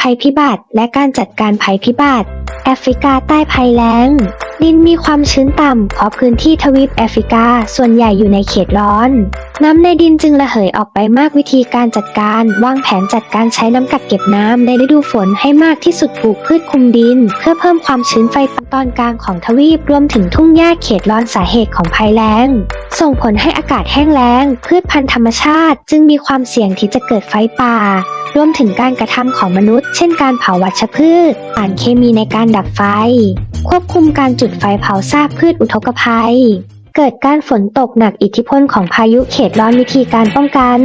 ภัยพิบัติ และการจัดการภัยพิบัติ แอฟริกาใต้ภัยแล้ง ดินมีความชื้นต่ำเพราะพื้นที่ทวีปแอฟริกาส่วนใหญ่อยู่ในเขตร้อน น้ำในดินจึงระเหยออกไปมากวิธีการจัดการ วางแผนจัดการใช้น้ำกักเก็บน้ำในฤดูฝนให้มากที่สุดปลูกพืชคุมดิน เพื่อเพิ่มความชื้นไฟป่าตอนกลางของทวีปรวมถึงทุ่งหญ้าเขตร้อนสาเหตุของภัยแล้ง ส่งผลให้อากาศแห้งแล้ง พืชพันธุ์ธรรมชาติ จึงมีความเสี่ยงที่จะเกิดไฟป่า รวมถึงการกระทำของมนุษย์ เช่นการเผาวัชพืชสารเคมีในการดับไฟ ควบคุมการจุดไฟเผาซากพืชอุทกภัย เกิดการฝนตกหนักอิทธิพลของพายุเขตร้อนวิธีการป้องกัน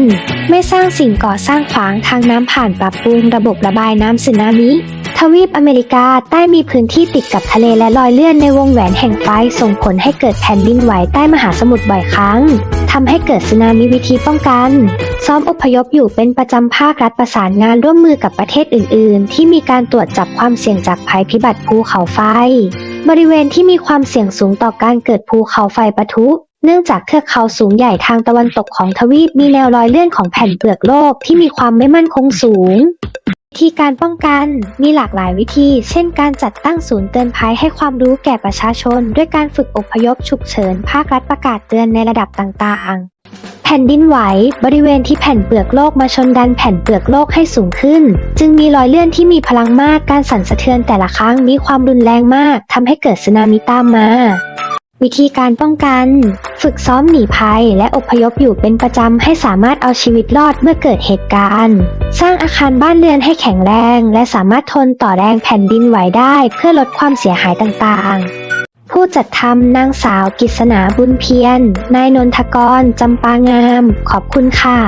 ไม่สร้างสิ่งก่อสร้างขวางทางน้ำผ่านปรับปรุงระบบระบายน้ำสึนามิ ทวีปอเมริกาใต้มีพื้นที่ติดกับทะเลและรอยเลื่อนในวงแหวนแห่งไฟส่งผลให้เกิดแผ่นดินไหวใต้มหาสมุทรบ่อยครั้งทำให้เกิดสึนามิวิธีป้องกัน ซ้อมอพยพอยู่เป็นประจำภาครัฐประสานงานร่วมมือกับประเทศอื่น ๆ ที่มีการตรวจจับความเสี่ยงจากภัยพิบัติภูเขาไฟ บริเวณที่มีความเสี่ยงสูงต่อการเกิดภูเขาไฟปะทุ เนื่องจากเทือกเขาสูงใหญ่ทางตะวันตกของทวีปมีแนวรอยเลื่อนของแผ่นเปลือกโลกที่มีความไม่มั่นคงสูง ธีการป้องกันมีหลากหลายวิธี เช่นการจัดตั้งศูนย์เตือนภัยให้ความรู้แก่ประชาชน ด้วยการฝึกอพยพฉุกเฉิน ภาครัฐประกาศเตือนในระดับต่างๆ แผ่นดินไหว บริเวณที่แผ่นเปลือกโลกมาชนดันแผ่นเปลือกโลกให้สูงขึ้น จึงมีรอยเลื่อนที่มีพลังมากการสั่นสะเทือนแต่ละครั้งมีความรุนแรงมากทำให้เกิดสึนามิตามมา วิธีการป้องกัน ฝึกซ้อมหนีภัยและอพยพอยู่เป็นประจำให้สามารถเอาชีวิตรอดเมื่อเกิดเหตุการณ์ สร้างอาคารบ้านเรือนให้แข็งแรง และสามารถทนต่อแรงแผ่นดินไหวได้เพื่อลดความเสียหายต่างๆ ผู้จัดทำนางสาวกิษณาบุญเพียรนายนนทกรจำปางาม ขอบคุณค่ะ